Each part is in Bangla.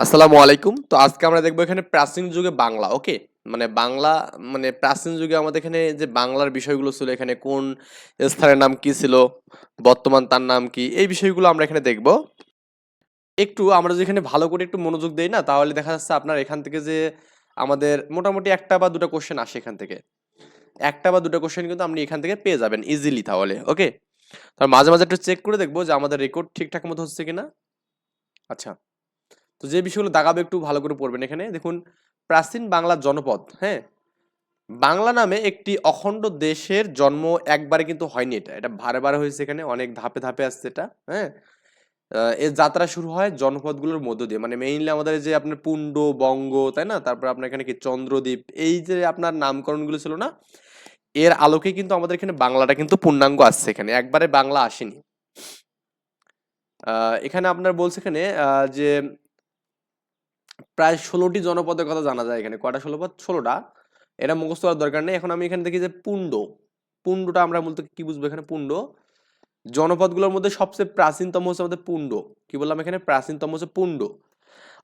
আসসালামু আলাইকুম। তো আজকে আমরা দেখব এখানে প্রাচীন যুগে বাংলা, ওকে? মানে বাংলা মানে প্রাচীন যুগে আমাদের এখানে যে বাংলার বিষয়গুলো ছিল, এখানে কোন স্থানের নাম কি ছিল, বর্তমান তার নাম কি, এই বিষয়গুলো আমরা এখানে দেখব। একটু আমরা যেখানে ভালো করে একটু মনোযোগ দেই না, তাহলে দেখা যাচ্ছে আপনার এখান থেকে যে আমাদের মোটামুটি একটা বা দুটো কোশ্চেন আসে এখান থেকে। একটা বা দুটো কোশ্চেন কিন্তু আপনি এখান থেকে পেয়ে যাবেন ইজিলি তাহলে, ওকে? তার মাঝে মাঝে একটু চেক করে দেখব যে আমাদের রেকর্ড ঠিকঠাক মতো হচ্ছে কিনা। আচ্ছা। তো যে বিষয়গুলো দাগাবে একটু ভালো করে পড়বেন এখানে। দেখুন, প্রাচীন বাংলার জনপদ হ্যাঁ? বাংলা নামে একটি অখণ্ড দেশের জন্ম একবারে কিন্তু হয়নি এটা। এটা বারে বারে হয়েছে এখানে, অনেক ধাপে ধাপে আসছে এটা হ্যাঁ? এর যাত্রা শুরু হয় জনপদগুলোর মধ্য দিয়ে। মানে মেইনলি আমাদের যে আপনার পুণ্ড, বঙ্গ, তাই না? তারপর আপনার এখানে কি চন্দ্রদ্বীপ, এই যে আপনার নামকরণগুলো ছিল না? এর আলোকে কিন্তু আমাদের এখানে বাংলাটা কিন্তু পূর্ণাঙ্গ আসছে এখানে। একবারে বাংলা আসেনি। এখানে আপনার বলছে এখানে যে প্রায় ষোলোটি জনপদের কথা জানা যায় এখানে। কয়টা ষোলো পদ? ষোলোটা। এটা মুখস্থ করার দরকার নেই। এখন আমি এখানে দেখি যে পুণ্ড। পুণ্ডটা আমরা মূলত কি বুঝব এখানে? পুণ্ড। জনপদগুলোর মধ্যে সবচেয়ে প্রাচীনতম হচ্ছে আমাদের পুণ্ড। কি বললাম এখানে? প্রাচীনতম হচ্ছে পুণ্ড।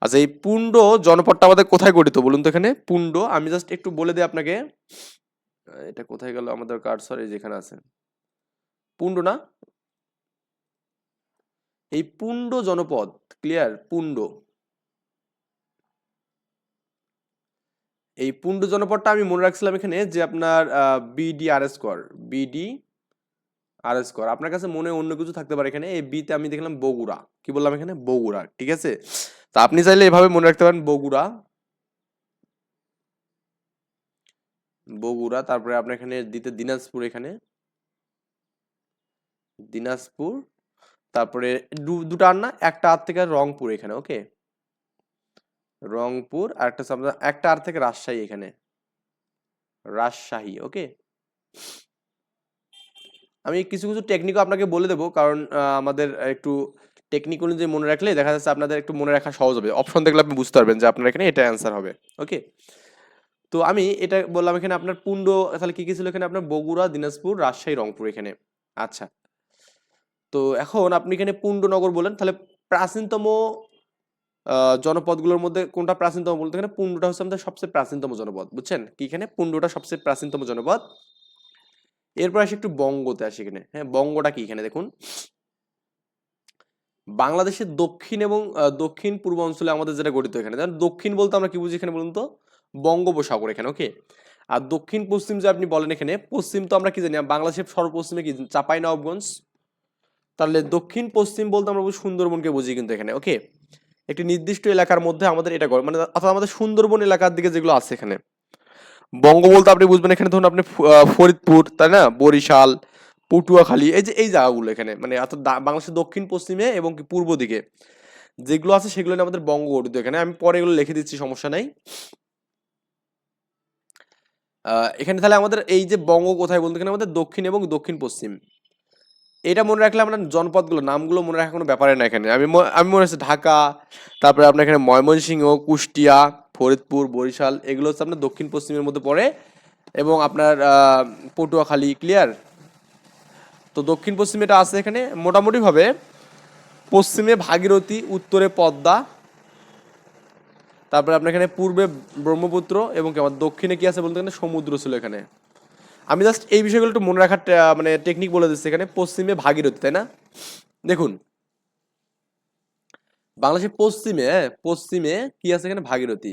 আচ্ছা এই পুণ্ড জনপদটা আমাদের কোথায় গঠিত বলুন তো এখানে? পুণ্ড, আমি জাস্ট একটু বলে দিই আপনাকে। এটা কোথায় গেল আমাদের কার্সর এই যেখানে আছে। পুণ্ড না? এই পুণ্ড জনপদ ক্লিয়ার পুণ্ড। এই পুণ্ড জনপদটা আমি মনে রাখছিলাম এখানে যে আপনার বিডি আর এস কর বিডি আর এস কর আপনার কাছে মনে অন্য কিছু থাকতে পারে এখানে। এই বিতে আমি দেখলাম বগুড়া। কি বললাম এখানে? বগুড়া, ঠিক আছে? তো আপনি চাইলে এভাবে মনে রাখতে পারেন, বগুড়া। বগুড়া, তারপরে আপনার এখানে দিতে দিনাজপুর এখানে। দিনাজপুর, তারপরে দুটো আর না? একটা আর থেকে রংপুর এখানে ওকে রংপুর, আর একটা আপনার- একটা আর থেকে রাজশাহী এখানে। রাজশাহী ওকে আমি কিছু কিছু টেকনিকও আপনাকে বলে দেবো, কারণ আমাদের একটু টেকনিক অনুযায়ী মনে রাখলে দেখা যাচ্ছে আপনাদের একটু মনে রাখা সহজ হবে। অপশন দেখলে আপনি বুঝতে পারবেন যে আপনার এখানে এটা অ্যান্সার হবে ওকে তো আমি এটা বললাম এখানে আপনার পুণ্ড তাহলে কি কি ছিল এখানে আপনার? বগুড়া, দিনাজপুর, রাজশাহী, রংপুর এখানে। আচ্ছা। তো এখন আপনি এখানে পুণ্ডনগর বলেন, তাহলে প্রাচীনতম জনপদগুলোর মধ্যে কোনটা প্রাচীনতম বলতে এখানে পুণ্ডটা হচ্ছে আমাদের সবচেয়ে প্রাচীনতম জনপদ, বুঝছেন? কি এখানে? পুণ্ডটা সবচেয়ে প্রাচীনতম জনপদ। এরপর আসি একটু বঙ্গতে আসি এখানে। হ্যাঁ বঙ্গটা কি এখানে দেখুন। বাংলাদেশের দক্ষিণ এবং দক্ষিণ পূর্ব অঞ্চলে আমাদের যেটা গঠিত এখানে দক্ষিণ বলতে আমরা কি বুঝি এখানে বলুন তো? বঙ্গোপসাগর এখানে ওকে আর দক্ষিণ পশ্চিম যে আপনি বলেন এখানে, পশ্চিম তো আমরা কি জানি, বাংলাদেশের সর্বপশ্চিমে কি চাপাই নবাবগঞ্জ তাহলে দক্ষিণ পশ্চিম বলতে আমরা সুন্দরবনকে বুঝি কিন্তু এখানে ওকে একটি নির্দিষ্ট এলাকার মধ্যে আমাদের এটা মানে অর্থাৎ আমাদের সুন্দরবন এলাকার দিকে যেগুলো আছে এখানে। বঙ্গ বলতে আপনি বুঝবেন, এখানে ধরুন আপনি ফরিদপুর, তাই না? বরিশাল, পটুয়াখালী, এই যে, এই জায়গাগুলো এখানে মানে অর্থাৎ বাংলাদেশের দক্ষিণ, পশ্চিমে এবং কি পূর্ব দিকে। যেগুলো আছে সেগুলো আমাদের বঙ্গ গঠিত এখানে, আমি পরে এগুলো লিখে দিচ্ছি, সমস্যা নাই। এখানে তাহলে আমাদের এই যে বঙ্গ কোথায় বলতে এখানে আমাদের দক্ষিণ এবং দক্ষিণ পশ্চিম এটা মনে রাখলে আমরা জনপদগুলো, নামগুলো মনে রাখা কোনো ব্যাপারে না এখানে। আমি আমি মনে হচ্ছে ঢাকা, তারপরে আপনার এখানে ময়মনসিংহ, কুষ্টিয়া, ফরিদপুর, বরিশাল, এগুলো হচ্ছে আপনার দক্ষিণ পশ্চিমের মধ্যে পড়ে এবং আপনার পটুয়াখালী ক্লিয়ার তো দক্ষিণ পশ্চিমে এটা আছে এখানে। মোটামুটিভাবে পশ্চিমে ভাগীরথী, উত্তরে পদ্মা, তারপরে আপনার এখানে পূর্বে ব্রহ্মপুত্র এবং কি, আমার দক্ষিণে কি আছে বলতে গেলে সমুদ্র ছিল এখানে। আমি জাস্ট এই বিষয়গুলো একটু মনে রাখার মানে টেকনিক বলে দিচ্ছি এখানে। পশ্চিমে ভাগীরথী তাই না? দেখুন বাংলাদেশের পশ্চিমে হ্যাঁ, পশ্চিমে কি আছে এখানে? ভাগীরথী।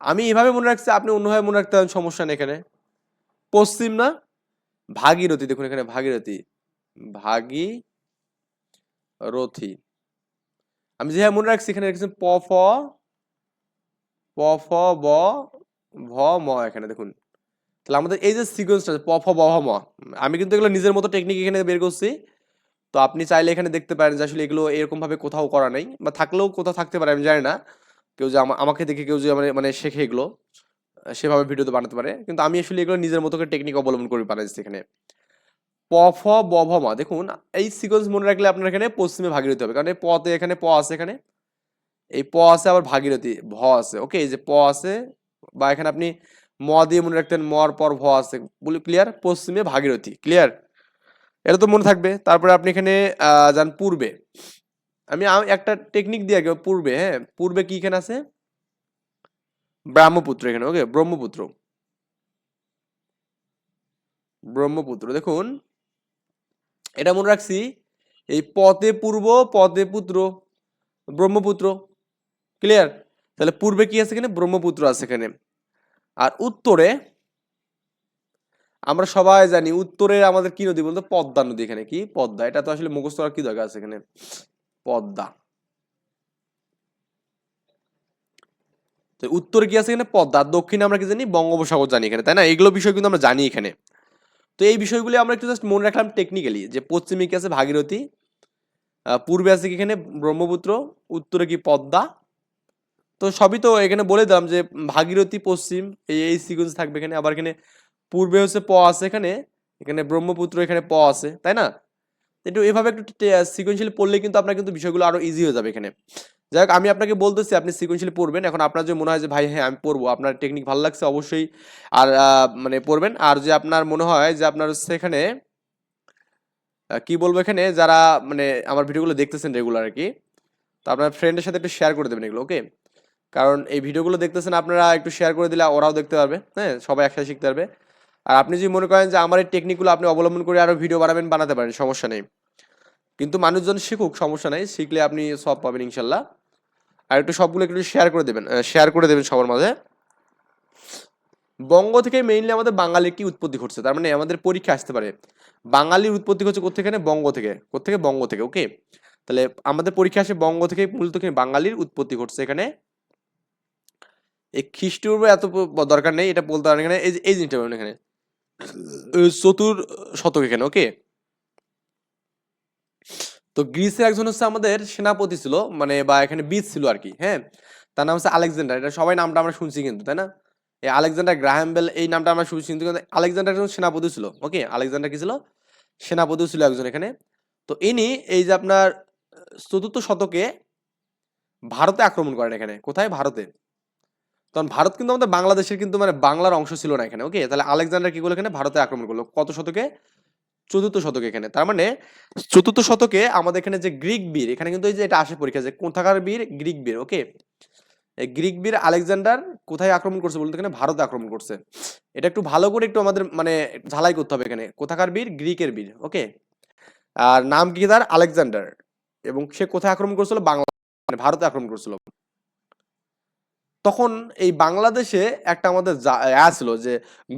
আমি এভাবে মনে রাখছি আপনি অন্যভাবে মনে রাখতে পারেন সমস্যা নেই এখানে। পশ্চিম না ভাগীরথী। দেখুন এখানে ভাগীরথী। ভাগীরথী। আমি যেভাবে মনে রাখছি এখানে রেখেছি প ফ প ফ ব ভ ম এখানে দেখুন। তাহলে আমাদের এই যে সিকোয়েন্সটা প ফ ব ভ ম আমি কিন্তু এগুলো নিজের মতো টেকনিক এখানে বের করছি। তো আপনি চাইলে এখানে দেখতে পারেন যে আসলে এগুলো এরকমভাবে কোথাও করা নেই বা থাকলেও কোথাও থাকতে পারে, আমি জানি না। কেউ যে আমা- আমাকে দেখে কেউ যে মানে মানে শেখে এগুলো, সেভাবে ভিডিওতে বানাতে পারে। কিন্তু আমি আসলে এগুলো নিজের মতো করে টেকনিক অবলম্বন করে বানাইছি এখানে। প ফ ব ভ ম দেখুন, এই সিকোয়েন্স মনে রাখলে আপনার এখানে পশ্চিমে ভাগীরথী হবে। কারণ এই পতে এখানে প আছে এখানে, এই প আছে আবার ভাগীরথী, ভ আছে। ওকে এই যে প আছে, বা এখানে আপনি ম দিয়ে মনে রাখতেন মর পর ভ আছে। বলি ক্লিয়ার পশ্চিমে ভাগীরথী ক্লিয়ার এটা তো মনে থাকবে। তারপরে আপনি এখানে যান পূর্বে। আমি একটা টেকনিক দিয়ে আগে পূর্বে হ্যাঁ? পূর্বে কি এখানে আছে? ব্রহ্মপুত্র এখানে ওকে ব্রহ্মপুত্র। ব্রহ্মপুত্র, দেখুন। এটা মনে রাখছি, এই পথে পূর্ব পথে পুত্র। ব্রহ্মপুত্র ক্লিয়ার তাহলে পূর্বে কি আছে এখানে? ব্রহ্মপুত্র আছে এখানে। আর উত্তরে আমরা সবাই জানি উত্তরে আমাদের কি নদী বলতো? পদ্মা নদী এখানে। কি? পদ্মা। এটা তো আসলে মুখস্থ করার কি দরকার আছে এখানে? পদ্মা। তো উত্তরে কি আছে এখানে? পদ্মা। দক্ষিণে আমরা কি জানি? বঙ্গোপসাগর জানি এখানে, তাই না? এগুলো বিষয় কিন্তু আমরা জানি এখানে। তো এই বিষয়গুলি আমরা একটু জাস্ট মনে রাখলাম টেকনিক্যালি যে পশ্চিমে কি আছে ভাগীরথী পূর্বে আছে কি এখানে ব্রহ্মপুত্র, উত্তরে কি পদ্মা তো সবই তো এখানে বলে দিলাম যে ভাগীরথী পশ্চিম, এই এই সিকোয়েন্স থাকবে এখানে। আবার এখানে পূর্বে হচ্ছে প আছে এখানে এখানে ব্রহ্মপুত্র, এখানে প আছে, তাই না? একটু এভাবে একটু সিকোয়েন্সিয়ালি পড়লে কিন্তু আপনার কিন্তু বিষয়গুলো আরও ইজি হয়ে যাবে এখানে। যাই হোক, আমি আপনাকে বলতেছি, আপনি সিকোয়েন্সিয়ালি পড়বেন। এখন আপনার যে মনে হয় যে, ভাই হ্যাঁ আমি পড়ব। আপনার টেকনিক ভালো লাগছে, অবশ্যই। আর মানে পড়বেন। আর যে আপনার মনে হয় যে, আপনার এখানে কি বলব এখানে, যারা মানে আমার ভিডিওগুলো দেখতেছেন রেগুলার আর কি, তো আপনার ফ্রেন্ডের সাথে একটু শেয়ার করে দেবেন এগুলো ওকে কারণ এই ভিডিওগুলো দেখতেছেন আপনারা, একটু শেয়ার করে দিলে ওরাও দেখতে পারবে। হ্যাঁ সবাই একসাথে শিখতে পারবে। আর আপনি যদি মনে করেন যে আমার এই টেকনিকগুলো আপনি অবলম্বন করে আরও ভিডিও বানাবেন, বানাতে পারেন, সমস্যা নেই। কিন্তু মানুষজন শিখুক, সমস্যা নেই। শিখলে আপনি সব পাবেন ইনশাল্লাহ। আর একটু সবগুলো একটু শেয়ার করে দেবেন শেয়ার করে দেবেন সবার মাঝে। বঙ্গ থেকে মেইনলি আমাদের বাঙালির কি উৎপত্তি ঘটছে? তার মানে আমাদের পরীক্ষা আসতে পারে। বাঙালির উৎপত্তি হচ্ছে কোথেকে বঙ্গ থেকে। কোথেকে বঙ্গ থেকে ওকে তাহলে আমাদের পরীক্ষা আসে বঙ্গ থেকে, মূলত বাঙালির উৎপত্তি ঘটছে এখানে? এই খ্রিস্টপূর্ব এত দরকার নেই, এটা বলতে পারেন এখানে, এই জিনিসটা বলুন এখানে। চতুর শতক এখানে ওকে তো গ্রিসের একজন হচ্ছে আমাদের সেনাপতি ছিল মানে বা এখানে বীজ ছিল আর কি হ্যাঁ? তার নাম হচ্ছে আলেকজান্ডার, এটা সবাই নামটা আমরা শুনছি কিন্তু, তাই না? এই আলেকজান্ডার গ্রাহাম বেল, এই নামটা আমরা শুনছি কিন্তু আলেকজান্ডার একজন সেনাপতি ছিল ওকে আলেকজান্ডার কি ছিল? সেনাপতি ছিল একজন এখানে। তো ইনি এই যে আপনার চতুর্থ শতকে ভারতে আক্রমণ করেন এখানে, কোথায়? ভারতে। তখন ভারত কিন্তু আমাদের বাংলাদেশের কিন্তু মানে বাংলার অংশ ছিল না এখানে ওকে তাহলে আলেকজান্ডার কি করল এখানে? ভারতে আক্রমণ করল। কত শতকে? চতুর্থ শতকে এখানে। তার মানে চতুর্থ শতকে আমাদের এখানে যে গ্রিক বীর, এখানে কিন্তু এই যে এটা আসে পরীক্ষা যে কোথাকার বীর? গ্রিক বীর ওকে গ্রিক বীর আলেকজান্ডার কোথায় আক্রমণ করছে বলতে এখানে ভারতে আক্রমণ করছে। এটা একটু ভালো করে একটু আমাদের মানে ঝালাই করতে হবে এখানে। কোথাকার বীর? গ্রিকের বীর ওকে আর নাম কি তার? আলেকজান্ডার। এবং সে কোথায় আক্রমণ করছিল? বাংলা মানে ভারতে আক্রমণ করছিল। তখন এই বাংলাদেশে একটা আমাদের ছিল যে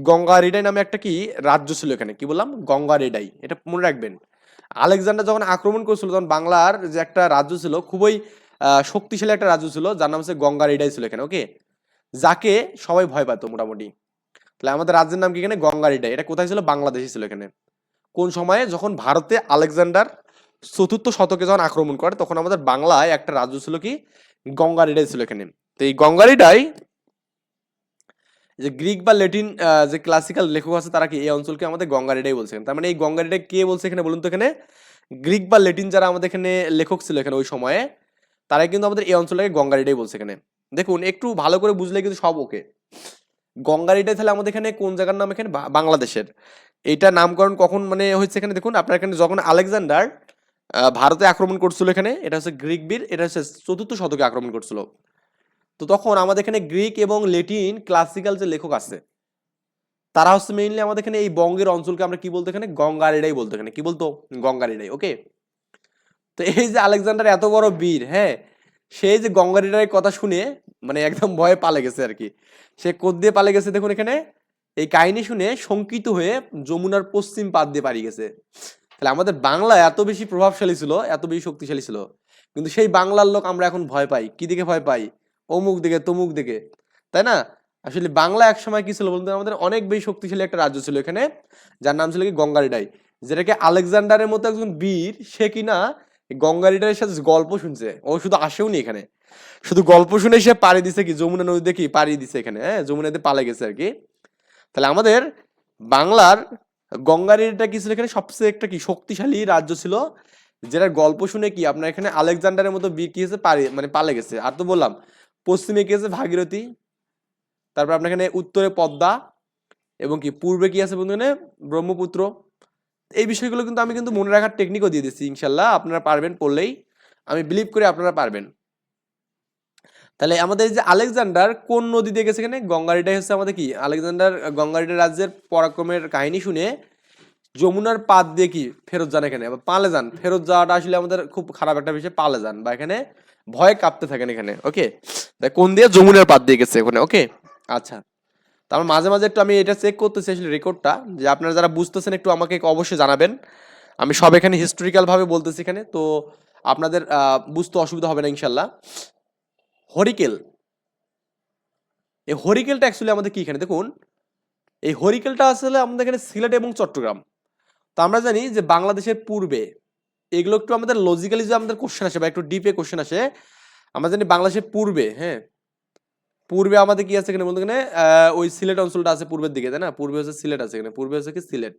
গঙ্গা রেডাই নামে একটা কি রাজ্য ছিল এখানে। কি বললাম? গঙ্গা রেডাই। এটা মনে রাখবেন। আলেকজান্ডার যখন আক্রমণ করছিল, তখন বাংলার যে একটা রাজ্য ছিল, খুবই শক্তিশালী একটা রাজ্য ছিল, যার নাম হচ্ছে গঙ্গা রেডাই ছিল এখানে, ওকে? যাকে সবাই ভয় পাতো মোটামুটি। তাহলে আমাদের রাজ্যের নাম কি এখানে? গঙ্গা রেডাই। এটা কোথায় ছিল? বাংলাদেশে ছিল এখানে। কোন সময়ে? যখন ভারতে আলেকজান্ডার চতুর্থ শতকে যখন আক্রমণ করে, তখন আমাদের বাংলায় একটা রাজ্য ছিল কি? গঙ্গা রেডাই ছিল এখানে। এই গঙ্গা রেডাই যে গ্রিক বা ল্যাটিন যে ক্লাসিক্যাল লেখক আছে, তারা কি এই অঞ্চলকে আমাদের গঙ্গা রেডাই বলছেন তার মানে এই গঙ্গা রেডাই কে বলছে এখানে বলুন তো এখানে? গ্রিক বা ল্যাটিন যারা আমাদের এখানে লেখক ছিল এখানে ওই সময়ে, তারাই কিন্তু আমাদের এই অঞ্চলটাকে গঙ্গা রেডাই বলছে এখানে। দেখুন, একটু ভালো করে বুঝলে কিন্তু সব ওকে। গঙ্গা রেডাই তাহলে আমাদের এখানে কোন জায়গার নাম এখানে? বাংলাদেশের। এটা নামকরণ কখন মানে হয়েছে এখানে? দেখুন, আপনার এখানে যখন আলেকজান্ডার ভারতে আক্রমণ করছিল এখানে, এটা হচ্ছে গ্রিক বীর, এটা হচ্ছে চতুর্থ শতকে আক্রমণ করছিল। তো তখন আমাদের এখানে গ্রিক এবং লেটিন ক্লাসিক্যাল যে লেখক আছে, তারা হচ্ছে মেইনলি আমাদের এখানে এই বঙ্গের অঞ্চলকে আমরা কি বলতো এখানে? গঙ্গা রেডাই বলতো এখানে। কি বলতো? গঙ্গা রেডাই ওকে তো এই যে আলেকজান্ডার এত বড় বীর হ্যাঁ? সেই যে গঙ্গা রেডাইয়ের কথা শুনে মানে একদম ভয়ে পালে গেছে আর কি। সে কোদ দিয়ে পালে গেছে দেখুন এখানে। এই কাহিনী শুনে শঙ্কিত হয়ে যমুনার পশ্চিম পাদ দিয়ে পালিয়ে গেছে। তাহলে আমাদের বাংলা এত বেশি প্রভাবশালী ছিল, এত বেশি শক্তিশালী ছিল। কিন্তু সেই বাংলার লোক আমরা এখন ভয় পাই। কি দিকে ভয় পাই? অমুক দিকে, তমুক দিকে। তাই না? আসলে বাংলা এক সময় কি ছিল বলতে আমাদের অনেক বেশি শক্তিশালী একটা রাজ্য ছিল এখানে, যার নাম ছিল কি? গঙ্গারিডাই যেটাকে আলেকজান্ডারের মতো একজন বীর, সে কিনা গঙ্গারিডারের সাথে গল্প শুনছে। ও শুধু আসেও নি এখানে। শুধু গল্প শুনে সে পাড়ি দিছে কি? যমুনা নদীতে কি? পাড়ি দিছে এখানে হ্যাঁ? যমুনাতে পালে গেছে আর কি। তাহলে আমাদের বাংলার গঙ্গারিটা কি ছিল এখানে? সবচেয়ে একটা কি? শক্তিশালী রাজ্য ছিল, যেটার গল্প শুনে কি? আপনার এখানে আলেকজান্ডারের মতো বীর কি হয়েছে? পারে মানে পালে গেছে। আর তো বললাম পশ্চিমে কি আছে? ভাগীরথী। তারপর আপনার এখানে উত্তরে পদ্মা এবং কি? পূর্বে কি আছে বন্ধু ব্রহ্মপুত্র। এই বিষয়গুলো কিন্তু আমি কিন্তু মনে রাখার টেকনিকও দিয়ে দিচ্ছি ইনশাল্লাহ আপনারা পারবেন পড়লেই। আমি বিলিভ করি আপনারা পারবেন। তাহলে আমাদের যে আলেকজান্ডার, কোন নদী দিয়ে গেছে এখানে? গঙ্গারিটাই হচ্ছে আমাদের কি? আলেকজান্ডার গঙ্গারিটা রাজ্যের পরাক্রমের কাহিনী শুনে যমুনার পাদ দিয়ে কি ফেরত যান এখানে? পালে যান ফেরত যাওয়াটা আসলে আমাদের খুব খারাপ একটা বিষয় পালে যান বা এখানে ভয় কাঁপতে থাকেন এখানে ওকে কোন দিয়ে? যমুনার পাদ দিয়ে গেছে ওখানে ওকে আচ্ছা তারপর মাঝে মাঝে একটু আমি এটা চেক করতেছি আসলে রেকর্ডটা যে আপনারা যারা বুঝতেছেন একটু আমাকে অবশ্যই জানাবেন। আমি সব এখানে হিস্টোরিক্যাল ভাবে বলতেছি এখানে, তো আপনাদের বুঝতে অসুবিধা হবে না ইনশাল্লাহ হরিকেল এই হরিকেলটা অ্যাকচুয়ালি আমাদের কি এখানে? দেখুন, এই হরিকেলটা আসলে আমাদের এখানে সিলেট এবং চট্টগ্রাম। তো আমরা জানি যে বাংলাদেশের পূর্বে এগুলো একটু আমাদের লজিক্যালি যে আমাদের কোশ্চেন আসে বা একটু ডিপে কোশ্চেন আসে, আমরা জানি বাংলাদেশের পূর্বে হ্যাঁ? পূর্বে আমাদের কি আছে এখানে বলতে এখানে? ওই সিলেট অঞ্চলটা আছে পূর্বের দিকে, তাই না? পূর্বে হচ্ছে সিলেট আছে এখানে। পূর্বে হচ্ছে কি সিলেট?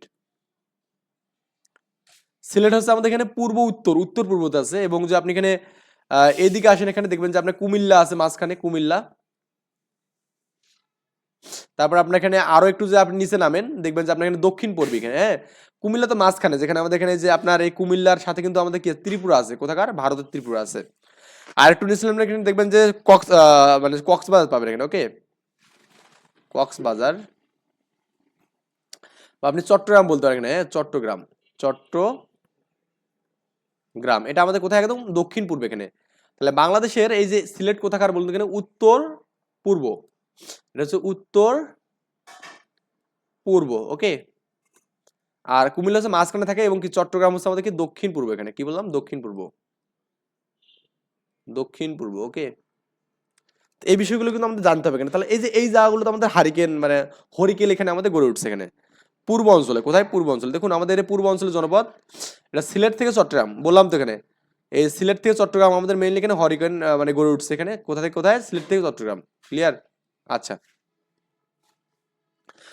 সিলেট হচ্ছে আমাদের এখানে পূর্ব উত্তর উত্তর পূর্বতে আছে এবং যে আপনি এখানে এদিকে আসেন, এখানে দেখবেন যে আপনার কুমিল্লা আছে মাঝখানে, কুমিল্লা। তারপর আপনার এখানে আরও একটু যে আপনি নিচে নামেন, দেখবেন যে আপনার এখানে দক্ষিণ পূর্বে এখানে হ্যাঁ? কুমিল্লা তো মাঝখানে যেখানে আমাদের এখানে যে আপনার এই কুমিল্লার সাথে কিন্তু আমাদের কি ত্রিপুরা আছে? কোথাকার? ভারতের ত্রিপুরা আছে। আর একটু নামলে এখানে দেখবেন যে কক্স মানে কক্সবাজার পাবেন এখানে ওকে কক্সবাজার। বা আপনি চট্টগ্রাম বলতে পারেন এখানে হ্যাঁ, চট্টগ্রাম। চট্টগ্রাম। এটা আমাদের কোথায়? একদম দক্ষিণ পূর্বে এখানে। তাহলে বাংলাদেশের এই যে সিলেট কোথাকার বলতে এখানে উত্তর পূর্ব। এটা হচ্ছে উত্তর পূর্ব ওকে আর কুমিল্লা হচ্ছে মাঝখানে থাকে এবং কি চট্টগ্রাম হচ্ছে আমাদের কি দক্ষিণ পূর্ব এখানে। কি বললাম? দক্ষিণ পূর্ব। দক্ষিণ পূর্ব ওকে এই বিষয়গুলো কিন্তু আমাদের জানতে হবে এখানে। তাহলে এই যে এই জায়গাগুলো তো আমাদের হারিকেন মানে হরিকেল এখানে আমাদের গড়ে উঠছে এখানে। পূর্ব অঞ্চলে, কোথায় পূর্ব অঞ্চলে? দেখুন, আমাদের এই পূর্ব অঞ্চলের জনপদ, এটা সিলেট থেকে চট্টগ্রাম, বললাম তো এখানে। এই সিলেট থেকে চট্টগ্রাম আমাদের মেইনলি এখানে হরিকেন মানে গড়ে উঠছে এখানে। কোথা থেকে কোথায়? সিলেট থেকে চট্টগ্রাম। ক্লিয়ার আচ্ছা।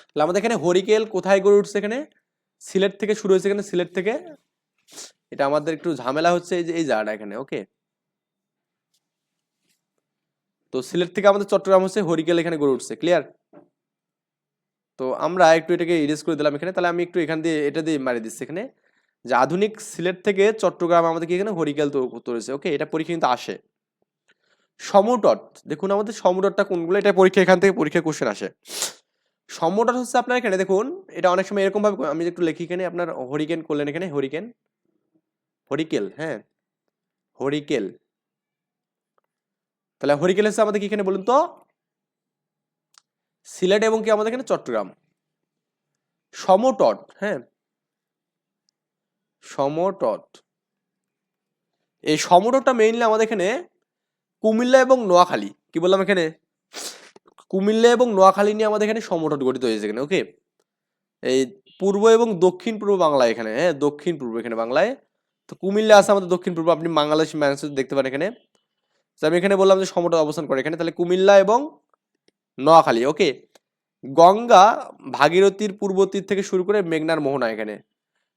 তাহলে আমাদের এখানে হরিকেল কোথায় গড়ে উঠছে এখানে? সিলেট থেকে শুরু হয়েছে এখানে, সিলেট থেকে। এটা আমাদের একটু ঝামেলা হচ্ছে এই যে, এই জায়গাটা এখানে ওকে তো সিলেট থেকে আমাদের চট্টগ্রাম হচ্ছে হরিকেল এখানে গড়ে উঠছে ক্লিয়ার তো আমরা একটু এটাকে ইরেজ করে দিলাম এখানে, তাহলে আমি একটু এখান দিয়ে, এটা দিয়ে মারি দিচ্ছি এখানে। যে আধুনিক সিলেট থেকে চট্টগ্রাম আমাদের কি এখানে হরিকেল তৈরি ওকে এটা পরীক্ষা কিন্তু আসে। সমতট দেখুন আমাদের সমতটটা কোনগুলো, এটা পরীক্ষা এখান থেকে পরীক্ষা কোশ্চেন আসে। সমতট হচ্ছে আপনার এখানে, দেখুন, এটা অনেক সময় এরকমভাবে আমি একটু লিখি এখানে, আপনার হরিকেন করলেন এখানে হরিকেন হরিকেল হ্যাঁ। হরিকেল তাহলে হরিকেল হচ্ছে আমাদের কি এখানে বলুন তো? সিলেট এবং কি আমাদের এখানে? চট্টগ্রাম। সমতট হ্যাঁ। সমতট। এই সমতটটা মেইনলি আমাদের এখানে কুমিল্লা এবং নোয়াখালী, কি বললাম এখানে? কুমিল্লা এবং নোয়াখালী নিয়ে আমাদের এখানে সমতট গঠিত হয়েছে এখানে ওকে এই পূর্ব এবং দক্ষিণ পূর্ব বাংলায় এখানে হ্যাঁ দক্ষিণ পূর্ব এখানে বাংলায়। তো কুমিল্লা আছে আমাদের দক্ষিণ পূর্ব, আপনি বাংলাদেশ ম্যাচ দেখতে পারেন এখানে। তো আমি এখানে বললাম যে সমতট অবস্থান করে এখানে, তাহলে কুমিল্লা এবং নোয়াখালী ওকে গঙ্গা ভাগীরথীর পূর্ব তীর থেকে শুরু করে মেঘনার মোহনা এখানে।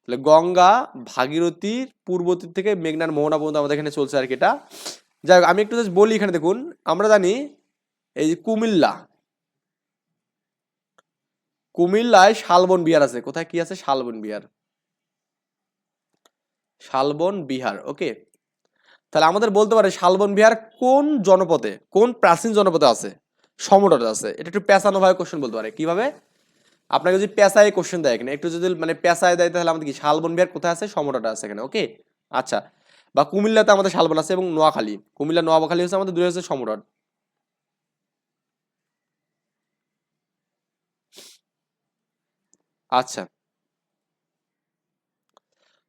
তাহলে গঙ্গা ভাগীরথীর পূর্ব তীর থেকে মেঘনার মোহনা পর্যন্ত আমাদের এখানে চলছে আর কি এটা। যাই আমি একটু জাস্ট বলি এখানে দেখুন, আমরা জানি এই যে কুমিল্লা। কুমিল্লায় শালবন বিহার আছে। কোথায় কি আছে? শালবন বিহার। শালবন বিহার, ওকে। তাহলে আমাদের বলতে পারে শালবন বিহার কোন জনপদে, কোন প্রাচীন জনপদে আছে? সমতটে আছে। এটা একটু পেঁচানো ভাবে কোশ্চেন বলতে পারে। কীভাবে? আপনাকে যদি পেঁচায় কোশ্চেন দেয় এখানে, একটু যদি মানে পেঁচায় দেয় তাহলে আমাদের কি শালবন বিহার কোথায় আছে? সমতটে আছে এখানে, ওকে? আচ্ছা। বা কুমিল্লাতে আমাদের শালবন আছে এবং নোয়াখালী। কুমিল্লা, নোয়াখালী হচ্ছে আমাদের, দুই হচ্ছে সমতট আচ্ছা।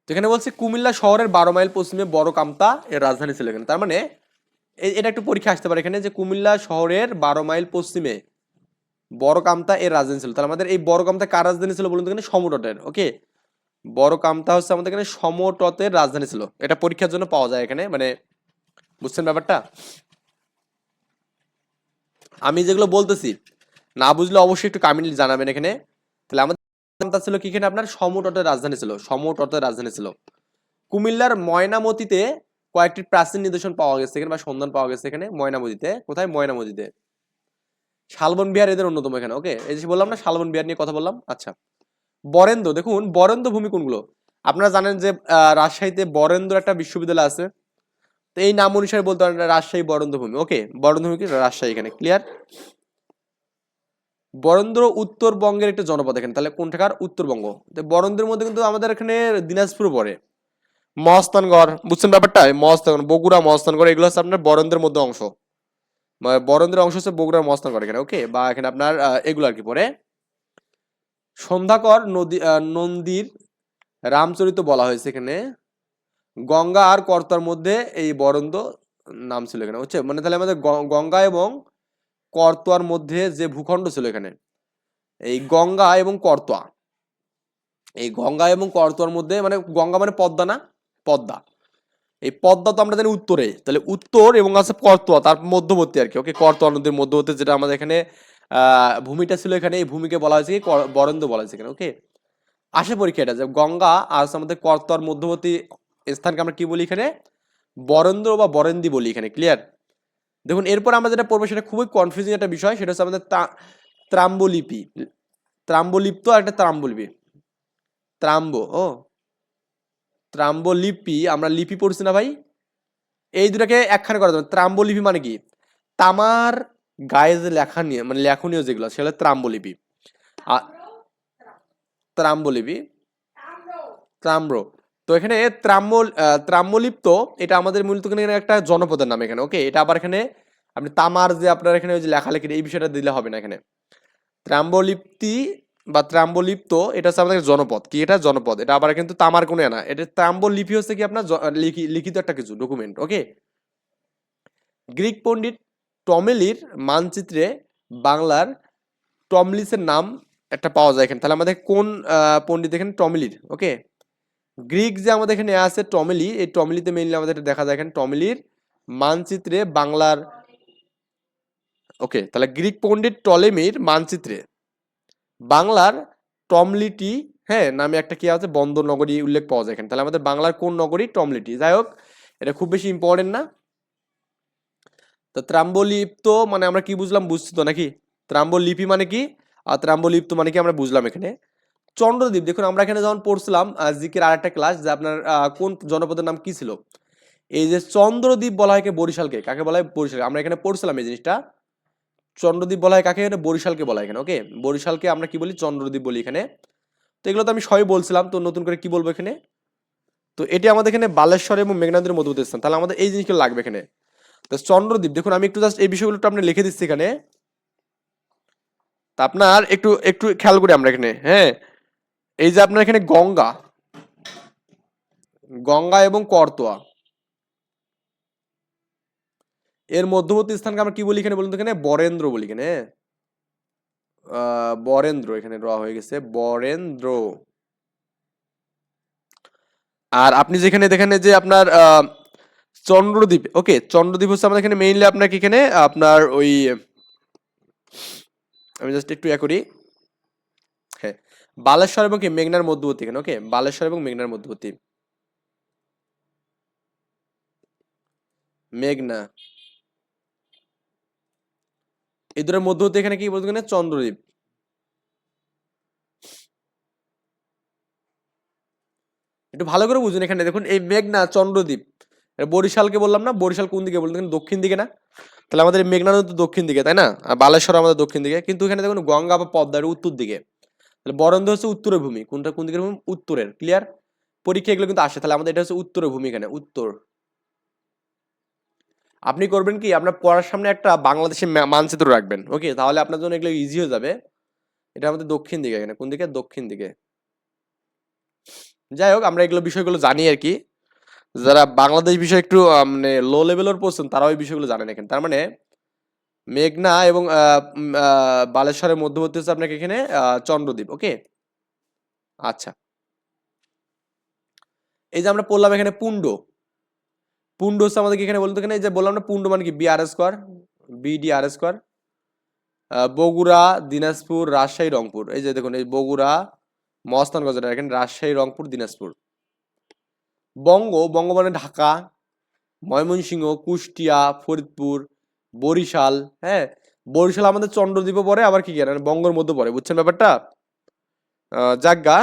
তো এখানে বলছে, কুমিল্লা শহরের বারো মাইল পশ্চিমে বড় কামতা এর রাজধানী ছিল এখানে। তার মানে এটা একটু পরীক্ষা আসতে পারে এখানে যে কুমিল্লা শহরের বারো মাইল পশ্চিমে বড় কামতা এর রাজধানী ছিল। তাহলে আমাদের এই বড় কামতা কার রাজধানী ছিল বলুন তো এখানে? সমতটের ওকে? বড় কামতা হচ্ছে আমাদের এখানে সমতটের রাজধানী ছিল। এটা পরীক্ষার জন্য পাওয়া যায় এখানে মানে বুঝছেন ব্যাপারটা? আমি যেগুলো বলতেছি, না বুঝলে অবশ্যই একটু কামিনি জানাবেন এখানে। তাহলে আমাদের কামতা ছিল কি এখানে আপনার? সমতটের রাজধানী ছিল সমতটের রাজধানী ছিল। কুমিল্লার ময়নামতিতে কয়েকটি প্রাচীন নিদর্শন পাওয়া গেছে এখানে বা সন্ধান পাওয়া গেছে এখানে, ময়নামতিতে। কোথায়? ময়নামতিতে। শালবন বিহার এদের অন্যতম এখানে, ওকে? এই যে বললাম না, শালবন বিহার নিয়ে কথা বললাম আচ্ছা। বরেন্দ্র, দেখুন, বরেন্দ্র ভূমি কোনগুলো? আপনারা জানেন যে রাজশাহীতে বরেন্দ্র একটা বিশ্ববিদ্যালয় আছে। তো এই নাম অনুসারে বলতে পারেন রাজশাহী বরেন্দ্র ভূমি, ওকে? বরেন্দ্রভূমি কি? রাজশাহী এখানে, ক্লিয়ার? বরেন্দ্র উত্তরবঙ্গের একটা জনপদ এখানে। তাহলে কোনটাকার উত্তরবঙ্গ। বরেন্দ্রের মধ্যে কিন্তু আমাদের এখানে দিনাজপুর পড়ে। মহস্তানগড় বুঝছেন ব্যাপারটা? মহস্তানগড় বগুড়া মহস্তানগড় এগুলো হচ্ছে আপনার বরেন্দ্রের মধ্যে অংশ। বরেন্দ্রের অংশ হচ্ছে বগুড়ার মহস্তানগড় এখানে ওকে বা এখানে আপনার এগুলো আর কি পড়ে। সন্ধ্যাকর নদী নন্দীর রামচরিত বলা হয়েছে এখানে। গঙ্গা আর কর্তার মধ্যে এই বরেন্দ্র নাম ছিল এখানে, হচ্ছে? মানে তাহলে আমাদের গঙ্গা এবং করতোয়ার মধ্যে যে ভূখণ্ড ছিল এখানে, এই গঙ্গা এবং করতোয়া। এই গঙ্গা এবং করতোয়ার মধ্যে মানে গঙ্গা মানে পদ্মা না? পদ্মা। এই পদ্মা তো আমরা জানি উত্তরে, তাহলে উত্তর এবং আছে করতোয়া, তার মধ্যবর্তী আর কি। ওকে, করতোয়া নদীর মধ্যবর্তী যেটা আমাদের এখানে ভূমিটা ছিল এখানে, এই ভূমিকে বলা হয়েছে কি বরেন্দ্র বলা হয়েছে এখানে, ওকে? আসে পরীক্ষা এটা, যে গঙ্গা আর আমাদের করতোয়ার মধ্যবর্তী স্থানকে আমরা কি বলি এখানে? বরেন্দ্র বা বরেন্দি বলি এখানে ক্লিয়ার দেখুন, এরপর আমরা যেটা পড়ব সেটা খুবই কনফিউজিং একটা বিষয়, সেটা হচ্ছে আমাদের ত্রাম্বলিপি। ত্রাম্বলিপ্ত আর একটা ত্রাম্বলিপি। ত্রাম্ব, ও। ত্রাম্বলিপি, আমরা লিপি পড়ছি না ভাই? এই দুটাকে একখানে করা যাবে। ত্রাম্বলিপি মানে কি? তামার গায়ে যে লেখা নিয়ে মানে লেখনীয় যেগুলো, সেগুলো ত্রাম্বলিপি। আর ত্রাম্বলিপি। ত্রাম্র তো এখানে ত্রাম্য আহ, ত্রাম্যলিপ্ত এটা আমাদের মূলত একটা জনপদের নাম এখানে ওকে এটা আবার এখানে আপনি তামার যে আপনার এখানে ওই যে লেখালেখি এই বিষয়টা দিলে হবে না এখানে। ত্রাম্বলিপ্তি বা ত্রাম্বলিপ্ত এটা হচ্ছে আমাদের জনপদ কি এটা? জনপদ এটা আবার কিন্তু তামার কোনো না। এটা ত্রাম্বলিপি হচ্ছে কি আপনার লিখি- লিখিত একটা কিছু ডকুমেন্ট ওকে গ্রিক পণ্ডিত টমেলির মানচিত্রে বাংলার টমলিসের নাম একটা পাওয়া যায় এখানে। তাহলে আমাদের কোন পণ্ডিত এখানে টমেলির ওকে গ্রিক যে আমাদের এখানে আছে টমেলি, এই টমেলিতে মেইনলি আমাদের এটা দেখা যায় এখানে। টমেলির মানচিত্রে বাংলার ওকে তাহলে গ্রিক পণ্ডিত টলেমির মানচিত্রে বাংলার টমলিটি হ্যাঁ নামে একটা কি আছে, বন্দর নগরী উল্লেখ পাওয়া যায় এখানে। তাহলে আমাদের বাংলার কোন নগরী? টমলিটি। যাই হোক, এটা খুব বেশি ইম্পর্টেন্ট না। তো ত্রাম্বলিপ্ত মানে আমরা কি বুঝলাম? বুঝছি তো নাকি? ত্রাম্বলিপি মানে কি? আর ত্রাম্বলিপ্ত মানে কি আমরা বুঝলাম এখানে। চন্দ্রদ্বীপ, দেখুন আমরা এখানে যখন পড়ছিলাম জিকের আর একটা ক্লাস যে আপনার কোন জনপদের নাম কি ছিল? এই যে চন্দ্রদ্বীপ বলা হয় বরিশালকে, কাকে বলা হয়? বরিশাল আমরা এখানে পড়ছিলাম এই জিনিসটা। চন্দ্রদ্বীপ বলা হয় কাকে এখানে? বরিশালকে বলা হয় এখানে ওকে বরিশালকে আমরা কি বলি? চন্দ্রদ্বীপ বলি এখানে। তো এগুলো তো আমি সবই বলছিলাম, তো নতুন করে কি বলব এখানে? তো এটি আমাদের এখানে বালেশ্বর এবং মেঘনাদের মধ্যবর্তী স্থান। তাহলে আমাদের এই জিনিসগুলো লাগবে এখানে। তো চন্দ্রদ্বীপ, দেখুন আমি একটু জাস্ট এই বিষয়গুলো আপনি লিখে দিচ্ছি এখানে। তা আপনার একটু একটু খেয়াল করি আমরা এখানে হ্যাঁ? এই যে আপনার এখানে গঙ্গা গঙ্গা এবং করতোয়া। এর মধ্যবর্তী স্থানকে আমরা কি বলি এখানে বলুন তো এখানে? বরেন্দ্র বলি এখানে হ্যাঁ? বরেন্দ্র এখানে র হয়ে গেছে, বরেন্দ্র। আর আপনি যেখানে দেখেন যে আপনার চন্দ্রদ্বীপ, ওকে, চন্দ্রদ্বীপ হচ্ছে আমাদের এখানে মেইনলি আপনার কি এখানে? আপনার ওই, আমি জাস্ট একটু ইয়া করি। বালেশ্বর এবং কি? মেঘনার মধ্যবর্তী এখানে ওকে বালেশ্বর এবং মেঘনার মধ্যবর্তী। মেঘনা। এই দুটোর মধ্যবর্তী এখানে কি বলতে চন্দ্রদ্বীপ। একটু ভালো করে বুঝুন এখানে, দেখুন, এই মেঘনা, চন্দ্রদ্বীপ। বরিশালকে বললাম না, বরিশাল কোন দিকে বলতে দক্ষিণ দিকে না? তাহলে আমাদের মেঘনা নদী তো দক্ষিণ দিকে, তাই না? আর বালেশ্বর আমাদের দক্ষিণ দিকে। কিন্তু এখানে দেখুন গঙ্গা বা পদ্মা এটা উত্তর দিকে। তাহলে বরেন্দ্র হচ্ছে উত্তরের ভূমি। কোনটা, কোন দিকের ভূমি? উত্তরের। ক্লিয়ার পরীক্ষা এগুলো কিন্তু আসে। তাহলে আমাদের এটা হচ্ছে উত্তরের ভূমি এখানে। উত্তর। আপনি করবেন কি? আপনার পড়ার সামনে একটা বাংলাদেশের মানচিত্র রাখবেন। ওকে তাহলে আপনার জন্য এগুলো ইজি হয়ে যাবে। এটা আমাদের দক্ষিণ দিকে এখানে। কোন দিকে? দক্ষিণ দিকে। যাই হোক, আমরা এগুলো বিষয়গুলো জানি আর কি। যারা বাংলাদেশ বিষয়ে একটু মানে লো লেভেলের পড়ছেন তারা ওই বিষয়গুলো জানেন এখানে। তার মানে মেঘনা এবং বালেশ্বরের মধ্যবর্তী হচ্ছে আপনাকে এখানে চন্দ্রদ্বীপ ওকে আচ্ছা। এই যে আমরা পড়লাম এখানে পুণ্ড পুণ্ড হচ্ছে আমাদেরকে এখানে বলতে এখানে এই যে বললাম না পুণ্ড মানে কি? B R square BD R square Bogura, Dinajpur, Rajshahi, Rangpur. এই যে দেখুন, এই বগুড়া মহাস্থানগঞ্জ এটা এখানে রাজশাহী, রংপুর, দিনাজপুর। বঙ্গ বঙ্গ মানে ঢাকা। ময়মনসিংহ, কুষ্টিয়া, ফরিদপুর বরিশাল হ্যাঁ? বরিশাল আমাদের চন্দ্রদ্বীপে পড়ে, আবার কি কি মানে বঙ্গের মধ্যে পড়ে, বুঝছেন ব্যাপারটা? জাগা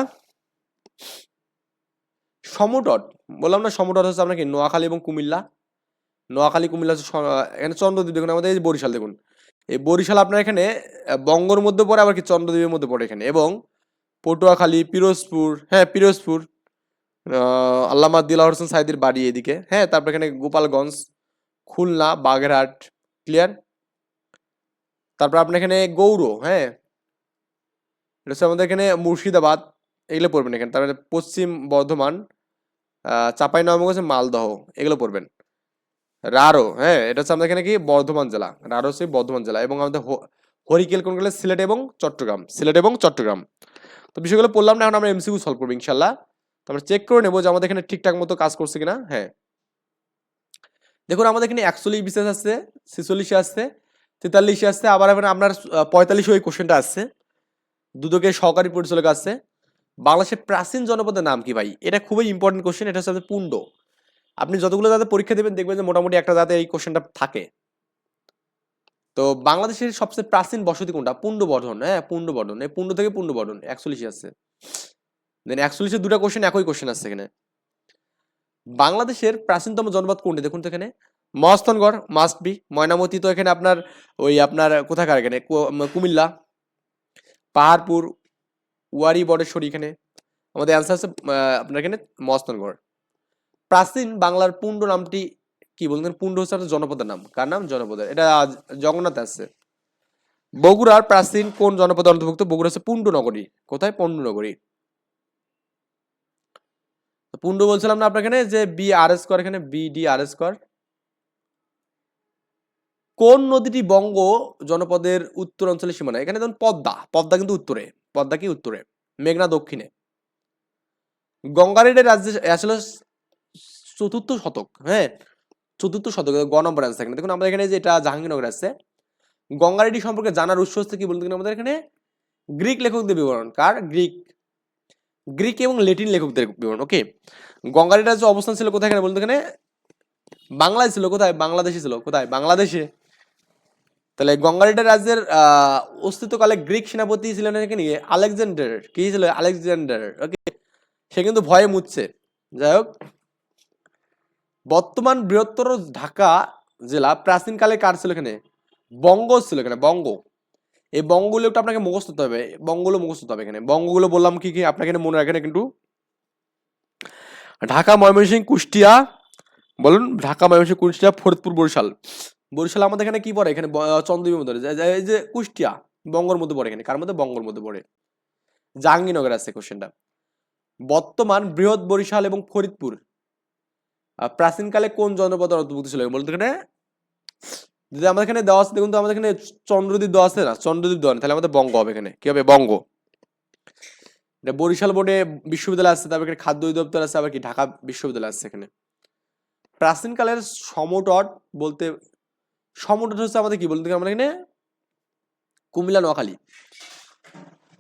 সমতট, বললাম না সমতট হচ্ছে আপনার কি, নোয়াখালী এবং কুমিল্লা? নোয়াখালী, কুমিল্লা এখানে চন্দ্রদ্বীপ দেখুন, আমাদের এই বরিশাল দেখুন। এই বরিশাল আপনার এখানে বঙ্গর মধ্যে পড়ে, আবার কি চন্দ্রদ্বীপের মধ্যে পড়ে এখানে। এবং পটুয়াখালী, পিরোজপুর হ্যাঁ পিরোজপুর আল্লামা দিলাওয়ার হোসেন সাইদির বাড়ি এদিকে হ্যাঁ তারপর এখানে গোপালগঞ্জ, খুলনা, বাগেরহাট ক্লিয়ার তারপর আপনার এখানে গৌড় হ্যাঁ? এটা হচ্ছে আমাদের এখানে মুর্শিদাবাদ, এগুলো পড়বেন এখানে। তারপরে পশ্চিম বর্ধমান চাপাই হচ্ছে মালদহ, এগুলো পড়বেন। রারো হ্যাঁ? এটা হচ্ছে আমাদের এখানে কি? বর্ধমান জেলা। রারো হচ্ছে বর্ধমান জেলা এবং আমাদের হরিকেল কোন গেলে সিলেট এবং চট্টগ্রাম। সিলেট এবং চট্টগ্রাম। তো বিষয়গুলো পড়লাম না, এখন আমরা এমসিকিউ সলভ করব ইনশাল্লাহ। তারপরে চেক করে নেব যে আমাদের এখানে ঠিকঠাক মতো কাজ করছে কিনা। হ্যাঁ। দেখুন, আমাদের এখানে একচল্লিশ বিশেষ আসছে ছেচল্লিশে আসছে তেতাল্লিশে আসছে আবার এখানে আপনার পঁয়তাল্লিশে ওই কোশ্চেনটা আসছে দুদকে সহকারী পরিচালক আছে। বাংলাদেশের প্রাচীন জনপদের নাম কি ভাই? এটা খুবই ইম্পর্টেন্ট কোশ্চেন এটা হচ্ছে পুণ্ড। আপনি যতগুলো যাতে পরীক্ষা দেবেন, দেখবেন যে মোটামুটি একটা যাতে এই কোশ্চেনটা থাকে। তো বাংলাদেশের সবচেয়ে প্রাচীন বসতি কোনটা? পুণ্ড বর্ধন হ্যাঁ পুণ্ডবর্ধন এই পুণ্ড থেকে পুণ্ড বর্ধন, একচল্লিশে আছে। দেন একচল্লিশে দুটা কোশ্চেন একই কোশ্চেন আছে এখানে। বাংলাদেশের প্রাচীনতম জনপদ কোনটি? দেখুন তো এখানে। মহাস্থানগড় মাস্ট বি ময়নামতি তো এখানে আপনার ওই আপনার কোথাকার এখানে? কুমিল্লা। পাহাড়পুর, ওয়ারি বটেশ্বরী এখানে। আমাদের অ্যান্সার আছে আপনার এখানে মহাস্থানগড়। প্রাচীন বাংলার পুণ্ড নামটি কি বলতেন পুণ্ড হচ্ছে আপনার জনপদের নাম। কার নাম? জনপদের। এটা জগন্নাথ আছে। বগুড়ার প্রাচীন কোন জনপদ অন্তর্ভুক্ত? বগুড়া হচ্ছে পুণ্ড নগরী। কোথায়? পণ্ড নগরী। পুণ্ড বলছিলাম না আপনার এখানে? যে বি আর এস কর এখানে বি ডি আর এস কর কোন নদীটি বঙ্গ জনপদের উত্তর অঞ্চলের সীমানা? এখানে ধরুন পদ্মা। পদ্মা কিন্তু উত্তরে। পদ্মা কি উত্তরে? মেঘনা দক্ষিণে। গঙ্গারেডের রাজ্যে আসলে চতুর্থ শতক। হ্যাঁ চতুর্থ শতক, গ নম্বর আছে এখানে। দেখুন আমাদের এখানে যে এটা জাহাঙ্গীরনগর আছে গঙ্গারেডি সম্পর্কে জানার উৎস হচ্ছে কি বলতে আমাদের এখানে? গ্রিক লেখকদের বিবরণ। কার? গ্রিক গ্রিক এবং লেটিন লেখকদের বিবরণ ওকে গঙ্গারেডার যে অবস্থান ছিল কোথায় বলতে এখানে? বাংলায় ছিল, কোথায়? বাংলাদেশে ছিল, কোথায়? বাংলাদেশে। তাহলে গঙ্গারেডার রাজ্যের অস্তিত্বকালে গ্রিক সেনাপতি ছিলেন এখানে আলেকজান্ডার। কি ছিল? আলেকজান্ডার ওকে সে কিন্তু ভয়ে মুচ্ছে যাই হোক। বর্তমান বৃহত্তর ঢাকা জেলা প্রাচীনকালে কার ছিল এখানে? বঙ্গ ছিল এখানে, বঙ্গ। এই বঙ্গগুলো একটু আপনাকে মুখস্থ করতে হবে। বঙ্গগুলো মুখস্থ হবে এখানে। বঙ্গগুলো বললাম কি কি? আপনাকে মনে রাখেন কিন্তু। ঢাকা, ময়মনসিংহ, কুষ্টিয়া, বলুন, ঢাকা, ময়মনসিংহ, কুষ্টিয়া, ফরিদপুর, বরিশাল। বরিশাল আমাদের এখানে কি পড়ে? এখানে চন্দ্রদ্বীপের মধ্যে এই যে কুষ্টিয়া, বঙ্গর মধ্যে পড়ে এখানে। কার মধ্যে? বঙ্গর মধ্যে পড়ে। জাহাঙ্গীরনগর আছে কোশ্চেনটা বর্তমান বৃহৎ বরিশাল এবং ফরিদপুর। প্রাচীনকালে কোন জনপদের অন্তর্ভুক্ত ছিল? বলতে এখানে। যদি আমাদের এখানে দেওয়া আছে, দেখুন তো আমাদের এখানে চন্দ্রদ্বীপ দেওয়া আছে না? চন্দ্রদ্বীপ দেওয়া তাহলে আমাদের বঙ্গ হবে এখানে। কি হবে? বঙ্গ। এটা বরিশাল বোর্ডে বিশ্ববিদ্যালয় আছে, তারপর এখানে খাদ্য অধিদপ্তর আছে, আবার কি? ঢাকা বিশ্ববিদ্যালয় আছে এখানে। প্রাচীনকালের সমটট বলতে সমটট হচ্ছে আমাদের কি? বলতে আমরা এখানে কুমিল্লা, নোয়াখালী।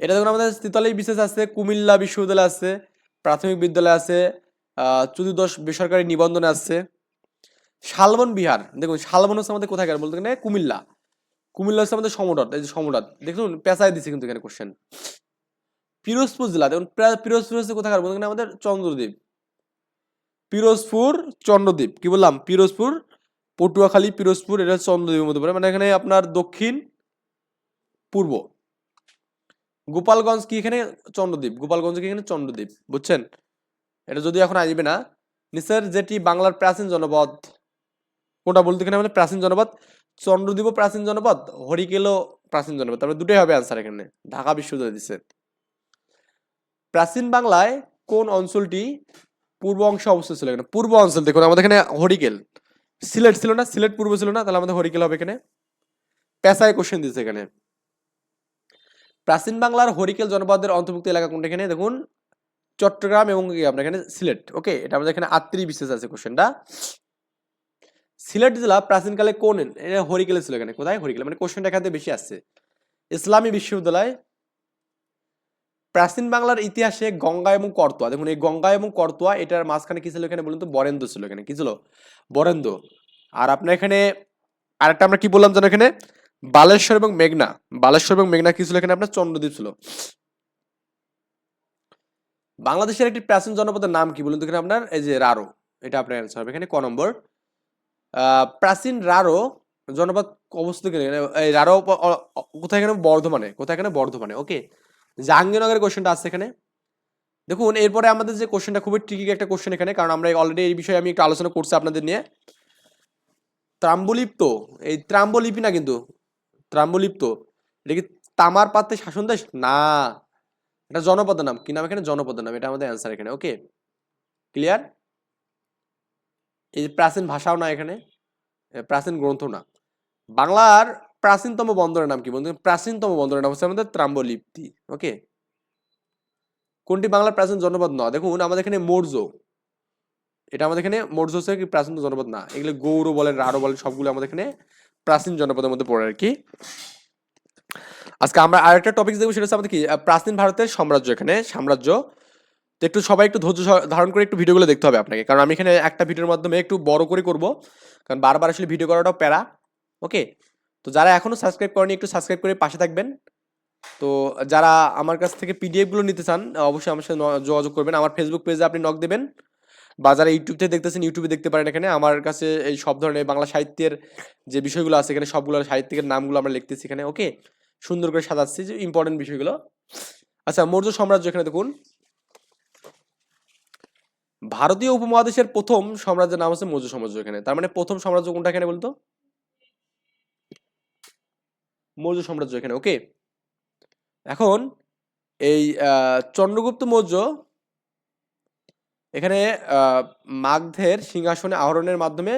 এটা দেখুন আমাদের তিতালি বিশেষ আছে, কুমিল্লা বিশ্ববিদ্যালয় আছে, প্রাথমিক বিদ্যালয় আছে চতুর্দশ বেসরকারি নিবন্ধনে আছে। শালবন বিহার। দেখুন, শালবন হচ্ছে আমাদের কোথায় বলতে গেলে কুমিল্লা। কুমিল্লা হচ্ছে আমাদের সমতট এই যে সমতট দেখুন পেঁচায় দিচ্ছে কিন্তু এখানে কোশ্চেন পিরোজপুর জেলা, দেখুন, প্রা- পিরোজপুর হচ্ছে কোথাকার? বলতে গেলে আমাদের চন্দ্রদ্বীপ। পিরোজপুর, চন্দ্রদ্বীপ। কি বললাম? পিরোজপুর, পটুয়াখালী, পিরোজপুর, এটা চন্দ্রদ্বীপের মধ্যে পড়ে। মানে এখানে আপনার দক্ষিণ, পূর্ব। গোপালগঞ্জ কি এখানে? চন্দ্রদ্বীপ। গোপালগঞ্জ কি এখানে? চন্দ্রদ্বীপ। বুঝছেন? এটা যদি এখন আসবে না নিচের যেটি বাংলার প্রাচীন জনপদ কোনটা বলতে এখানে আমাদের প্রাচীন জনপদ? চন্দ্রদ্বীপও প্রাচীন জনপদ, হরিকেলও প্রাচীন জনপদ। তারপরে দুটোই হবে আনসার এখানে। ঢাকা বিশ্ববিদ্যালয় দিচ্ছে প্রাচীন বাংলায় কোন অঞ্চলটি পূর্ব অংশে অবস্থিত ছিল এখানে? পূর্ব অঞ্চল, দেখুন, আমাদের এখানে হরিকেল। সিলেট ছিল না, সিলেট পূর্ব ছিল না, তাহলে আমাদের হরিকেল হবে এখানে। পেশায় কোশ্চেন দিচ্ছে এখানে। প্রাচীন বাংলার হরিকেল জনপদের অন্তর্ভুক্ত এলাকা কোনটা এখানে? দেখুন, চট্টগ্রাম এবং আপনার এখানে সিলেট, ওকে? এটা আমাদের এখানে আত্রি বিশেষ আছে কোশ্চেনটা সিলেট জেলা প্রাচীনকালে কোন এটা হরিকেলে ছিল এখানে? কোথায়? হরিকেলে। মানে কোশ্চেনটা এখানে বেশি আসছে। ইসলামী বিশ্ববিদ্যালয় প্রাচীন বাংলার ইতিহাসে গঙ্গা এবং করতোয়া। দেখুন, এই গঙ্গা এবং করতোয়া, এটার মাঝখানে কি ছিল এখানে বলুন তো? বরেন্দ্র ছিল এখানে। কি ছিল? বরেন্দ্র। আর আপনার এখানে আরেকটা আমরা কি বললাম যেন এখানে? বালেশ্বর এবং মেঘনা। বালেশ্বর এবং মেঘনা কি ছিল এখানে? আপনার চন্দ্রদ্বীপ ছিল। বাংলাদেশের একটি প্রাচীন জনপদের নাম কি বলুন তো এখানে আপনার? এই যে রারো। এটা আপনার অ্যান্সার হবে। এখানে ক নম্বর? প্রাচীন রারো জনপদ অবস্থিত কেন? এই রারো কোথায় এখানে বর্ধমানে? কোথায় এখানে বর্ধমানে? ওকে জাহাঙ্গীরনগরের কোশ্চেনটা আসছে এখানে। দেখুন, এরপরে আমাদের যে কোশ্চেনটা খুবই ট্রিকি একটা কোশ্চেন এখানে, কারণ আমরা অলরেডি এই বিষয়ে আমি একটু আলোচনা করছি আপনাদের নিয়ে। ত্রাম্বলিপ্ত, এই ত্রাম্বলিপি না কিন্তু? ত্রাম্বলিপ্ত, এটা কি তামার পাত্রে শাসন দেশ? না। এটা জনপদের নাম। কি নাম এখানে? জনপদের নাম। এটা আমাদের অ্যান্সার এখানে। ওকে ক্লিয়ার এই প্রাচীন ভাষাও না এখানে প্রাচীন গ্রন্থ না। বাংলার প্রাচীনতম বন্দরের নাম কি বন্ধু? প্রাচীনতম বন্দরের নাম হচ্ছে আমাদের ত্রাম্বলিপ্তি, ওকে? কোনটি বাংলার প্রাচীন জনপদ না? দেখুন, আমাদের এখানে মৌর্য। এটা আমাদের এখানে মৌর্য হচ্ছে কি প্রাচীন জনপদ না। এগুলো গৌর বলেন, রাঢ় বলেন, সবগুলো আমাদের এখানে প্রাচীন জনপদের মধ্যে পড়ে আর কি। আজকে আমরা আরেকটা টপিক দেখব, সেটা হচ্ছে আমাদের কি? প্রাচীন ভারতের সাম্রাজ্য এখানে, সাম্রাজ্য তো একটু সবাই একটু ধৈর্য ধারণ করে একটু ভিডিওগুলো দেখতে হবে আপনাকে। কারণ আমি এখানে একটা ভিডিওর মাধ্যমে একটু বড় করে করব। কারণ বারবার আসলে ভিডিও করাটাও প্যারা। ওকে তো যারা এখনও সাবস্ক্রাইব করেনি, একটু সাবস্ক্রাইব করে পাশে থাকবেন। তো যারা আমার কাছ থেকে পিডিএফগুলো নিতে চান, অবশ্যই আমার সাথে যোগাযোগ করবেন। আমার ফেসবুক পেজে আপনি নক দেবেন। বা যারা ইউটিউব থেকে দেখতেছেন ইউটিউবে দেখতে পারেন এখানে। আমার কাছে এই সব ধরনের বাংলা সাহিত্যের যে বিষয়গুলো আছে এখানে, সবগুলো সাহিত্যিকের নামগুলো আমরা লিখতেছি এখানে। ওকে সুন্দর করে সাজাচ্ছি যে ইম্পর্টেন্ট বিষয়গুলো। আচ্ছা মৌর্য সাম্রাজ্য এখানে দেখুন। ভারতীয় উপমহাদেশের প্রথম সাম্রাজ্যের নাম হচ্ছে মৌর্য সাম্রাজ্য এখানে। তার মানে প্রথম সাম্রাজ্য কোনটা এখানে বলতো? মৌর্য সাম্রাজ্য এখানে ওকে এখন এই চন্দ্রগুপ্ত মৌর্য এখানে মাগধের সিংহাসনে আহরণের মাধ্যমে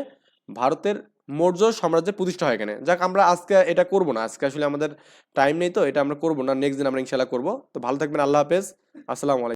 ভারতের মৌর্য সাম্রাজ্যের প্রতিষ্ঠা হয় এখানে। যাক, আমরা আজকে এটা করব না। আজকে আসলে আমাদের টাইম নেই তো, এটা আমরা করব না। নেক্সট দিন আমরা ইনশাল্লাহ করব। তো ভালো থাকবেন, আল্লাহ হাফেজ। আসসালামু আলাইকুম।